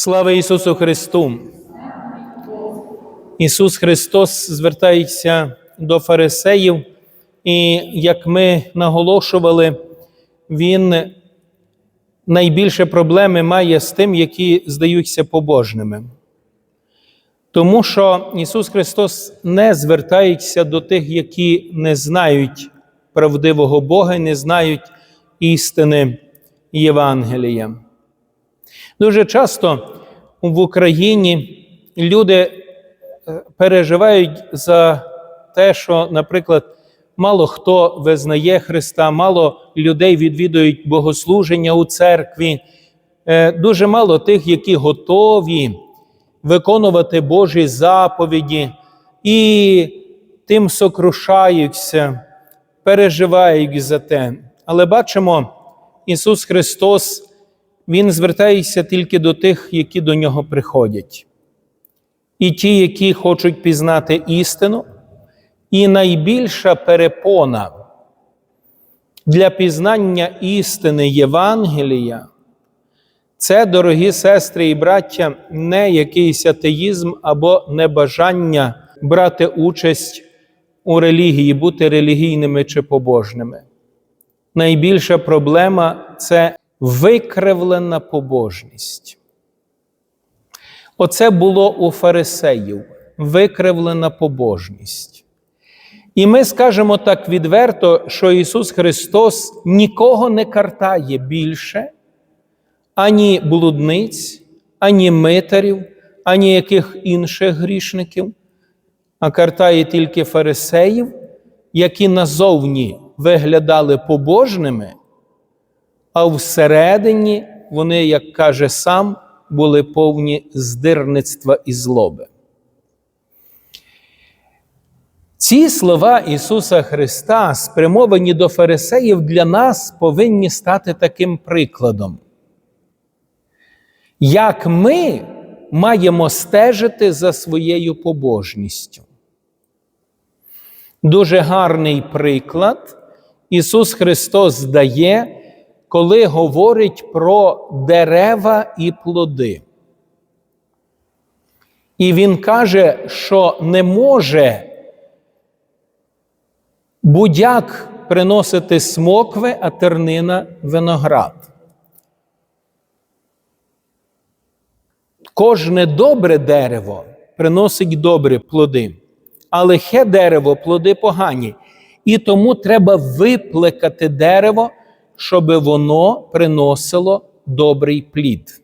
Слава Ісусу Христу! Ісус Христос звертається до фарисеїв, і як ми наголошували, Він найбільше проблеми має з тим, які здаються побожними. Тому що Ісус Христос не звертається до тих, які не знають правдивого Бога не знають істини Євангелія. Дуже часто в Україні люди е, переживають за те, що, наприклад, мало хто визнає Христа, мало людей відвідують богослуження у церкві, Е, дуже мало тих, які готові виконувати Божі заповіді і тим сокрушаються, переживають за те. Але бачимо, Ісус Христос. Він звертається тільки до тих, які до нього приходять. І ті, які хочуть пізнати істину, і найбільша перепона для пізнання істини Євангелія це, дорогі сестри і браття, не якийсь атеїзм або небажання брати участь у релігії, бути релігійними чи побожними. Найбільша проблема це викривлена побожність. Оце було у фарисеїв викривлена побожність. І ми скажемо так відверто, що Ісус Христос нікого не картає більше, ані блудниць, ані митарів, ані яких інших грішників, а картає тільки фарисеїв, які назовні виглядали побожними, а всередині вони, як каже сам, були повні здирництва і злоби. Ці слова Ісуса Христа, спрямовані до фарисеїв, для нас повинні стати таким прикладом. Як ми маємо стежити за своєю побожністю? Дуже гарний приклад Ісус Христос дає, коли говорить про дерева і плоди. І Він каже, що не може будяк приносити смокви, а тернина виноград. Кожне добре дерево приносить добрі плоди, а лихе дерево плоди погані. І тому треба виплекати дерево, щоб воно приносило добрий плід.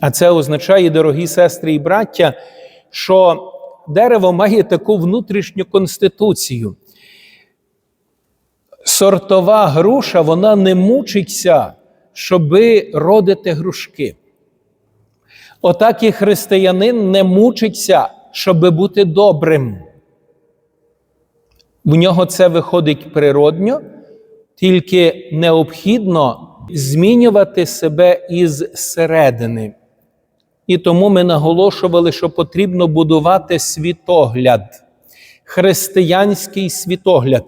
А це означає, дорогі сестри і браття, що дерево має таку внутрішню конституцію. Сортова груша, вона не мучиться, щоби родити грушки. Отак і християнин не мучиться, щоби бути добрим. В нього це виходить природньо, тільки необхідно змінювати себе із середини. І тому ми наголошували, що потрібно будувати світогляд, християнський світогляд.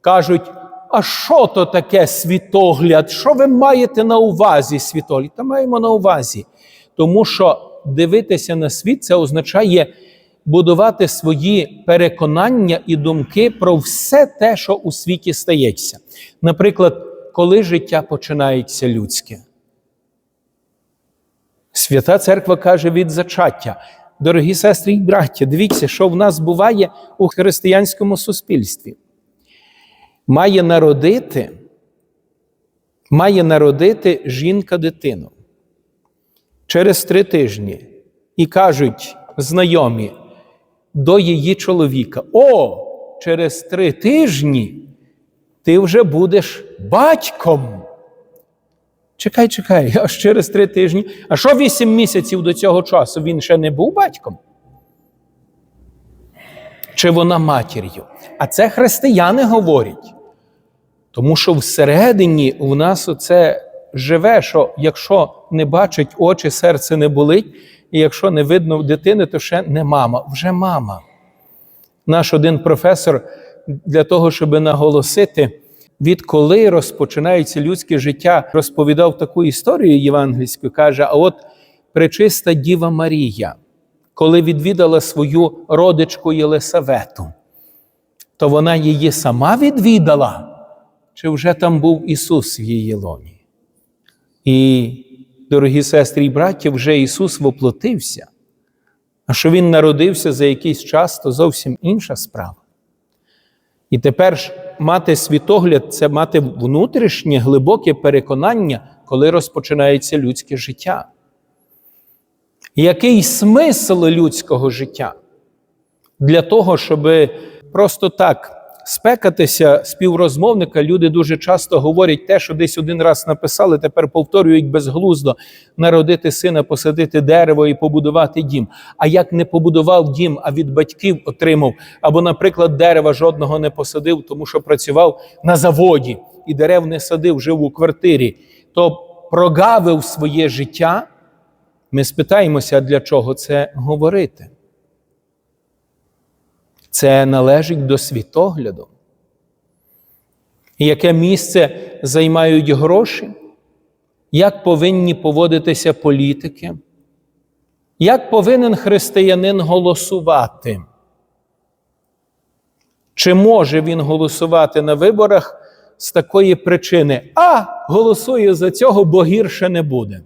Кажуть, а що то таке світогляд? Що ви маєте на увазі світогляд? Та маємо на увазі. Тому що дивитися на світ це означає будувати свої переконання і думки про все те, що у світі стається. Наприклад, коли життя починається людське. Свята Церква каже від зачаття. Дорогі сестри і браття, дивіться, що в нас буває у християнському суспільстві. Має народити, має народити жінка дитину через три тижні і кажуть знайомі до її чоловіка: О, через три тижні ти вже будеш батьком. Чекай, чекай, аж через три тижні. А що вісім місяців до цього часу він ще не був батьком? Чи вона матір'ю? А це християни говорять. Тому що всередині у нас оце живе, що якщо не бачить очі, серце не болить, і якщо не видно дитини, то ще не мама, вже мама. Наш один професор для того, щоб наголосити, відколи розпочинається людське життя, розповідав таку історію євангельську, каже: а от пречиста Діва Марія, коли відвідала свою родичку Єлисавету, то вона її сама відвідала, чи вже там був Ісус в її лоні? І, дорогі сестри і браті, вже Ісус воплотився. А що Він народився за якийсь час, то зовсім інша справа. І тепер ж мати світогляд це мати внутрішнє глибоке переконання, коли розпочинається людське життя. Який смисл людського життя? Для того, щоб просто так спекатися співрозмовника, люди дуже часто говорять те, що десь один раз написали, тепер повторюють безглуздо народити сина, посадити дерево і побудувати дім. А як не побудував дім, а від батьків отримав, або, наприклад, дерева жодного не посадив, тому що працював на заводі і дерев не садив, жив у квартирі, то прогавив своє життя. Ми спитаємося, для чого це говорити. Це належить до світогляду. Яке місце займають гроші? Як повинні поводитися політики? Як повинен християнин голосувати? Чи може він голосувати на виборах з такої причини? А, голосую за цього, бо гірше не буде.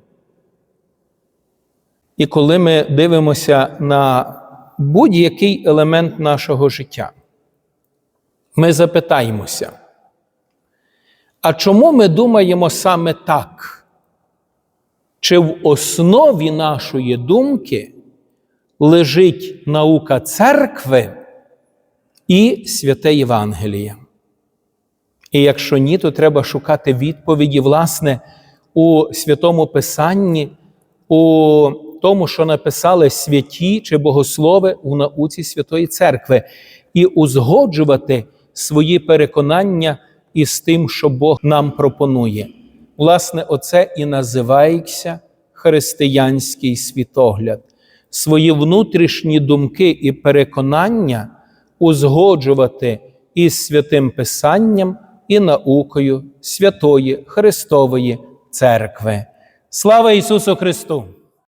І коли ми дивимося на будь-який елемент нашого життя, ми запитаємося, а чому ми думаємо саме так? Чи в основі нашої думки лежить наука церкви і святе Євангеліє? І якщо ні, то треба шукати відповіді, власне, у святому Писанні, у тому, що написали святі чи богослови у науці Святої Церкви, і узгоджувати свої переконання із тим, що Бог нам пропонує. Власне, оце і називається християнський світогляд. Свої внутрішні думки і переконання узгоджувати із святим Писанням і наукою Святої Христової Церкви. Слава Ісусу Христу!